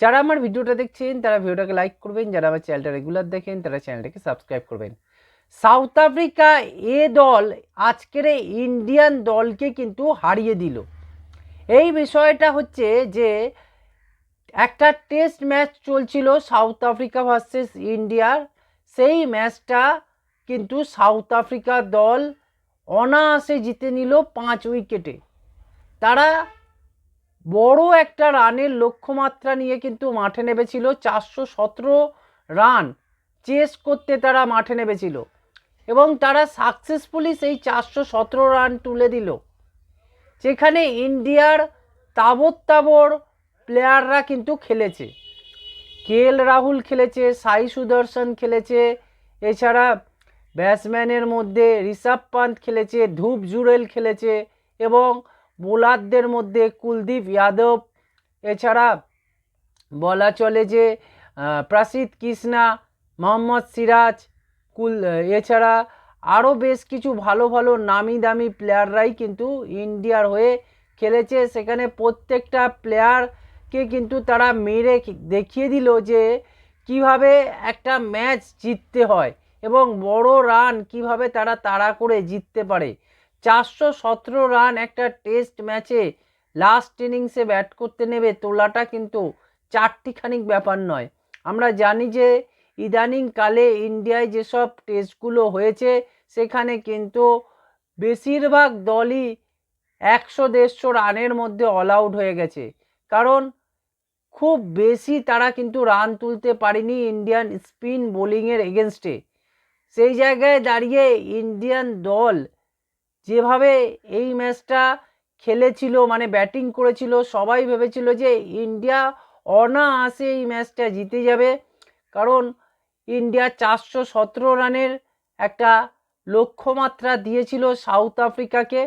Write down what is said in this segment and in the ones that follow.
যারা আমার ভিডিওটা দেখছেন, তারা ভিডিওটাকে লাইক করবেন। যারা আমার চ্যানেলটা রেগুলার দেখেন, তারা চ্যানেলটাকে সাবস্ক্রাইব করবেন। সাউথ আফ্রিকা এ দল আজকের ইন্ডিয়ান দলকে কিন্তু হারিয়ে দিল। এই বিষয়টা হচ্ছে যে, একটা টেস্ট ম্যাচ চলছিল সাউথ আফ্রিকা ভার্সেস ইন্ডিয়ার সেই ম্যাচটা কিন্তু সাউথ আফ্রিকা দল অনায়াসে জিতে নিল পাঁচ উইকেটে তারা বড় একটা রানের লক্ষ্যমাত্রা নিয়ে কিন্তু মাঠে নেমেছিল চারশো সতেরো রান। চেস করতে তারা মাঠে নেমেছিল এবং তারা সাকসেসফুলি সেই চারশো সতেরো রান তুলে দিল। যেখানে ইন্ডিয়ার তাবর তাবর প্লেয়াররা কিন্তু খেলেছে। কে এল রাহুল খেলেছে, সাই সুদর্শন খেলেছে, এছাড়া ব্যাটসম্যানের মধ্যে ঋষভ পান্ত খেলেছে ধূপ জুরেল খেলেছে এবং বোলারদের মধ্যে কুলদীপ যাদব, এছাড়া বলা চলে যে প্রাসিদ কৃষ্ণা, মোহাম্মদ সিরাজ, কুল, এছাড়া আরও বেশ কিছু ভালো ভালো নামি দামি প্লেয়াররাই কিন্তু ইন্ডিয়ার হয়ে খেলেছে। সেখানে প্রত্যেকটা প্লেয়ারকে কিন্তু তারা মেরে দেখিয়ে দিল যে, কীভাবে একটা ম্যাচ জিততে হয় এবং বড় রান কীভাবে তারা তাড়া করে জিততে পারে। চারশো সতেরো রান, একটা টেস্ট ম্যাচে লাস্ট ইনিংসে ব্যাট করতে নেবে তোলাটা কিন্তু চারটিখানিক ব্যাপার নয়। আমরা জানি যে ইদানিং কালে ইন্ডিয়ায় যেসব টেস্টগুলো হয়েছে, সেখানে কিন্তু বেশিরভাগ দলই একশো দেড়শো রানের মধ্যে অল আউট হয়ে গেছে। কারণ খুব বেশি তারা কিন্তু রান তুলতে পারেনি ইন্ডিয়ান স্পিন বোলিংয়ের এগেনস্টে সেই জায়গায় দাঁড়িয়ে ইন্ডিয়ান দল যেভাবে এই ম্যাচটা খেলেছিল মানে ব্যাটিং করেছিল, সবাই ভেবেছিল যে ইন্ডিয়া অনায়াসে এই ম্যাচটা জিতে যাবে। কারণ ইন্ডিয়া চারশো সতেরো রানের একটা লক্ষ্যমাত্রা দিয়েছিল সাউথ আফ্রিকাকে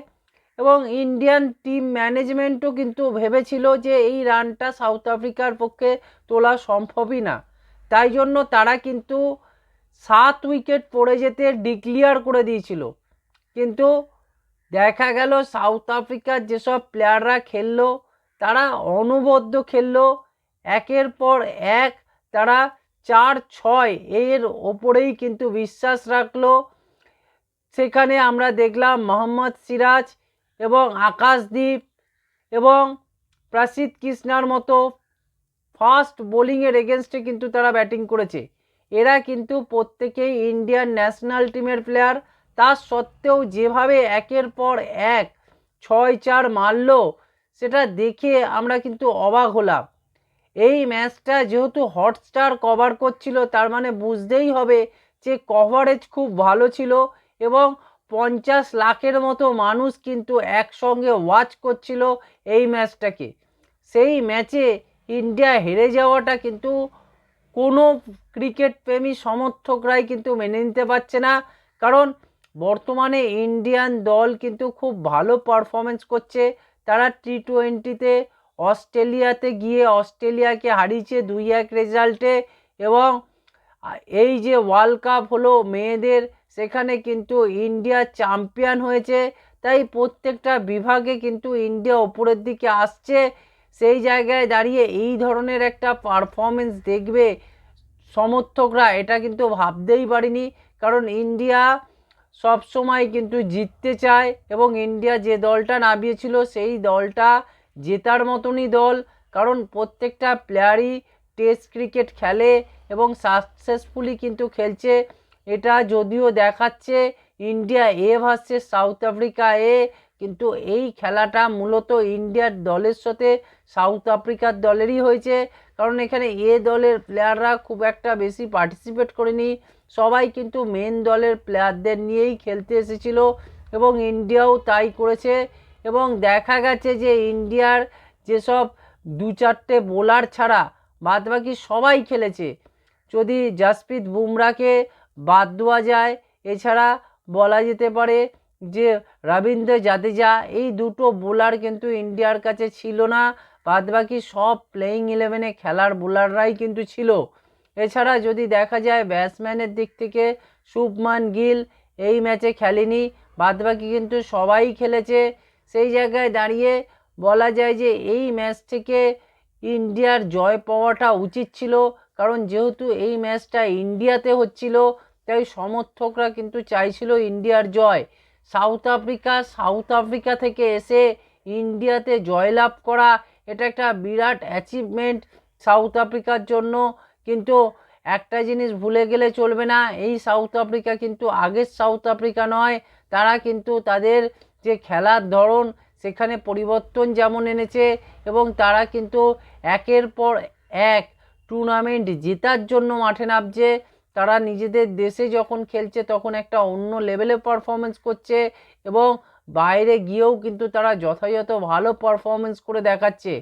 এবং ইন্ডিয়ান টিম ম্যানেজমেন্টও কিন্তু ভেবেছিল যে এই রানটা সাউথ আফ্রিকার পক্ষে তোলা সম্ভবই না। তাই জন্য তারা কিন্তু সাত উইকেট পড়ে যেতে ডিক্লিয়ার করে দিয়েছিল। কিন্তু দেখা গেল সাউথ আফ্রিকার যেসব প্লেয়াররা খেললো, তারা অনবদ্য খেললো। একের পর এক তারা চার ছয় এর ওপরেই কিন্তু বিশ্বাস রাখল। সেখানে আমরা দেখলাম মোহাম্মদ সিরাজ এবং আকাশদীপ এবং প্রাসিদ কৃষ্ণার মতো ফাস্ট বোলিংয়ের এগেনস্টে কিন্তু তারা ব্যাটিং করেছে। এরা কিন্তু প্রত্যেকেই ইন্ডিয়ান ন্যাশনাল টিমের প্লেয়ার। তা সত্ত্বেও যেভাবে একের পর এক ছয় চার মারল, সেটা দেখে আমরা কিন্তু অবাক হলাম। এই ম্যাচটা যেহেতু হটস্টার কভার করছিল, তার মানে বুঝতেই হবে যে কভারেজ খুব ভালো ছিল এবং পঞ্চাশ লাখের মতো মানুষ কিন্তু একসঙ্গে ওয়াচ করছিল এই ম্যাচটাকে। সেই ম্যাচে ইন্ডিয়া হেরে যাওয়াটা কিন্তু কোনো ক্রিকেট প্রেমী সমর্থকরাই কিন্তু মেনে নিতে পারছে না। কারণ বর্তমানে ইন্ডিয়ান দল কিন্তু খুব ভালো পারফরমেন্স করছে। তারা টি টোয়েন্টিতে অস্ট্রেলিয়াতে গিয়ে অস্ট্রেলিয়াকে হারিয়েছে দুই এক রেজাল্টে এবং এই যে ওয়ার্ল্ড কাপ হলো মেয়েদের, সেখানে কিন্তু ইন্ডিয়া চ্যাম্পিয়ন হয়েছে। তাই প্রত্যেকটা বিভাগে কিন্তু ইন্ডিয়া ওপরের দিকে আসছে। সেই জায়গায় দাঁড়িয়ে এই ধরনের একটা পারফরমেন্স দেখবে সমর্থকরা, এটা কিন্তু ভাবতেই পারিনি। কারণ ইন্ডিয়া সব সময় কিন্তু জিততে চায় এবং ইন্ডিয়া যে দলটা নামিয়েছিল সেই দলটা জেতার মতনই দল। কারণ প্রত্যেকটা প্লেয়ারই টেস্ট ক্রিকেট খেলে এবং সাকসেসফুলি কিন্তু খেলছে। এটা যদিও দেখাচ্ছে India A versus South Africa A, কিন্তু এই খেলাটা মূলত ইন্ডিয়ার দলের সাথে সাউথ আফ্রিকার দলেরই হয়েছে। কারণ এখানে এ দলের প্লেয়াররা খুব একটা বেশি পার্টিসিপেট করেনি। সবাই কিন্তু মেন দলের প্লেয়ারদের নিয়েই খেলতে এসেছিল এবং ইন্ডিয়াও তাই করেছে। এবং দেখা গেছে যে ইন্ডিয়ার যেসব দু চারটে বোলার ছাড়া বাদবাকি সবাই খেলেছে। যদি জাসপ্রীত বুমরাকে বাদ দেওয়া যায়, এছাড়া বলা যেতে পারে যে রবীন্দ্র জাদেজা, এই দুটো বোলার কিন্তু ইন্ডিয়ার কাছে ছিল না। বাদবাকি সব প্লেয়িং ইলেভেনে খেলার বোলাররাই কিন্তু ছিল। এছাড়া যদি দেখা যায় ব্যাটসম্যানের দিক থেকে শুভমান গিল এই ম্যাচে খেলেনি, বাদবাকি কিন্তু সবাই খেলেছে। সেই জায়গায় দাঁড়িয়ে বলা যায় যে এই ম্যাচ থেকে ইন্ডিয়ার জয় পাওয়াটা উচিত ছিল, কারণ যেহেতু এই ম্যাচটা ইন্ডিয়াতে হচ্ছিল, তাই সমর্থকরা কিন্তু চাইছিল ইন্ডিয়ার জয়। সাউথ আফ্রিকা সাউথ আফ্রিকা থেকে এসে ইন্ডিয়াতে জয়লাভ করা এটা একটা বিরাট অ্যাচিভমেন্ট সাউথ আফ্রিকার জন্য। কিন্তু একটা জিনিস ভুলে গেলে চলবে না, এই সাউথ আফ্রিকা কিন্তু আগের সাউথ আফ্রিকা নয়। তারা কিন্তু তাদের যে খেলার ধরন, সেখানে পরিবর্তন যেমন এনেছে এবং তারা কিন্তু একের পর এক টুর্নামেন্ট জেতার জন্য মাঠে নামছে। তারা নিজেদের দেশে যখন খেলছে, তখন একটা অন্য লেভেলে পারফরমেন্স করছে এবং বাইরে গিয়েও কিন্তু তারা যথাযথ ভালো পারফরমেন্স করে দেখাচ্ছে।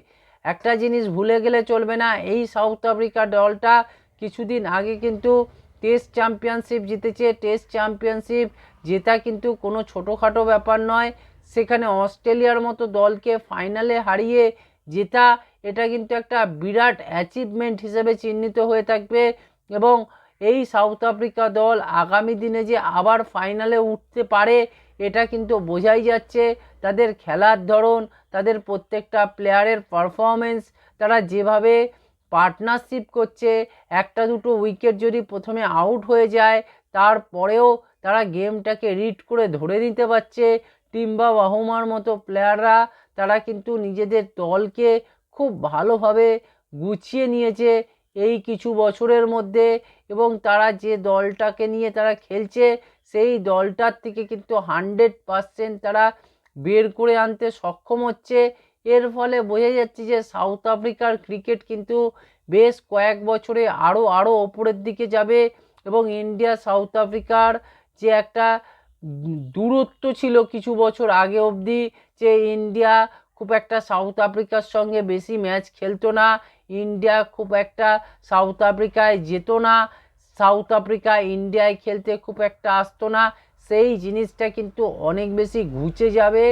একটা জিনিস ভুলে গেলে চলবে না, এই সাউথ আফ্রিকা দলটা কিছুদিন আগে কিন্তু টেস্ট চ্যাম্পিয়নশিপ জিতেছে। টেস্ট চ্যাম্পিয়নশিপ জেতা কিন্তু কোনো ছোটোখাটো ব্যাপার নয়। সেখানে অস্ট্রেলিয়ার মতো দলকে ফাইনালে হারিয়ে জেতা, এটা কিন্তু একটা বিরাট অ্যাচিভমেন্ট হিসেবে চিহ্নিত হয়ে থাকবে এবং এই সাউথ আফ্রিকা দল আগামী দিনে যে আবার ফাইনালে উঠতে পারে এটা কিন্তু বোঝাই যাচ্ছে তাদের খেলার ধরন, তাদের প্রত্যেকটা প্লেয়ারের পারফরমেন্স তারা যেভাবে পার্টনারশিপ করছে, একটা দুটো উইকেট যদি প্রথমে আউট হয়ে যায়, তারপরেও তারা গেমটাকে রিড করে ধরে নিতে পারছে। টিম্বা বাহুমার মতো প্লেয়াররা তারা কিন্তু নিজেদের দলকে খুব ভালোভাবে গুছিয়ে নিয়েছে এই কিছু বছরের মধ্যে এবং তারা যে দলটাকে নিয়ে তারা খেলছে সেই দলটার থেকে কিন্তু হান্ড্রেড পারসেন্ট তারা বের করে আনতে সক্ষম হচ্ছে। এর ফলে বোঝা যাচ্ছে যে সাউথ আফ্রিকার ক্রিকেট কিন্তু বেশ কয়েক বছরে আরও আরও ওপরের দিকে যাবে এবং ইন্ডিয়া, সাউথ আফ্রিকার যে একটা দূরত্ব ছিল কিছু বছর আগে অবধি যে ইন্ডিয়া খুব একটা সাউথ আফ্রিকার সঙ্গে বেশি ম্যাচ খেলতো না, ইন্ডিয়া খুব একটা সাউথ আফ্রিকায় যেত না সাউথ আফ্রিকা, ইন্ডিয়ায় খেলতে খুব একটা আসতো না। সেই জিনিসটা কিন্তু অনেক বেশি ঘুচে যাবে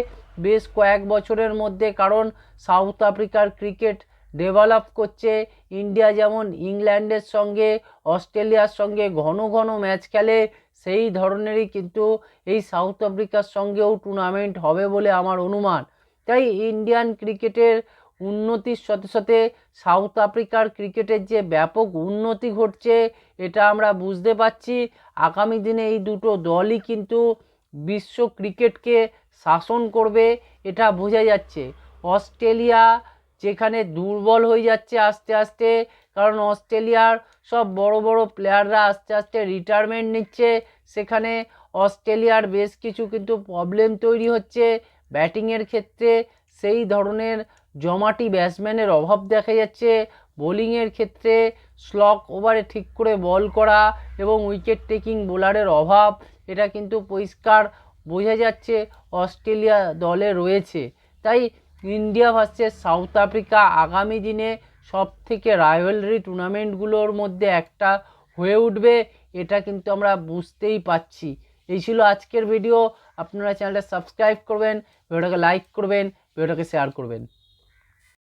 বেশ কয়েক বছরের মধ্যে, কারণ সাউথ আফ্রিকার ক্রিকেট ডেভেলপ করছে। ইন্ডিয়া যেমন ইংল্যান্ডের সঙ্গে, অস্ট্রেলিয়ার সঙ্গে ঘন ঘন ম্যাচ খেলে, সেই ধরনেরই কিন্তু এই সাউথ আফ্রিকার সঙ্গেও টুর্নামেন্ট হবে বলে আমার অনুমান। তাই ইন্ডিয়ান ক্রিকেটের উন্নতির সাথে সাথে সাউথ আফ্রিকার ক্রিকেটের যে ব্যাপক উন্নতি ঘটছে, এটা আমরা বুঝতে পারছি। আগামী দিনে এই দুটো দলই কিন্তু বিশ্ব ক্রিকেটকে শাসন করবে, এটা বোঝা যাচ্ছে। অস্ট্রেলিয়া যেখানে দুর্বল হয়ে যাচ্ছে আস্তে আস্তে, কারণ অস্ট্রেলিয়ার সব বড় বড় প্লেয়াররা আস্তে আস্তে রিটায়ারমেন্ট নিচ্ছে। সেখানে অস্ট্রেলিয়ার বেশ কিছু কিন্তু প্রবলেম তৈরি হচ্ছে। ব্যাটিংয়ের ক্ষেত্রে সেই ধরনের জমাটি ব্যাটসম্যানের অভাব দেখা যাচ্ছে। বোলিংয়ের ক্ষেত্রে স্লক ওভারে ঠিক করে বল করা এবং উইকেট টেকিং বোলারের অভাব, এটা কিন্তু পরিষ্কার বোঝা যাচ্ছে। অস্ট্রেলিয়া দলে রয়েছে। তাই ইন্ডিয়া ভার্সেস সাউথ আফ্রিকা আগামী দিনে সব থেকে রাইভেলরি টুর্নামেন্টগুলোর মধ্যে একটা হয়ে উঠবে, এটা কিন্তু আমরা বুঝতেই পাচ্ছি এই ছিল আজকের ভিডিও আপনারা চ্যানেলটা সাবস্ক্রাইব করবেন ভিডিওটাকে লাইক করবেন ভিডিওটাকে শেয়ার করবেন।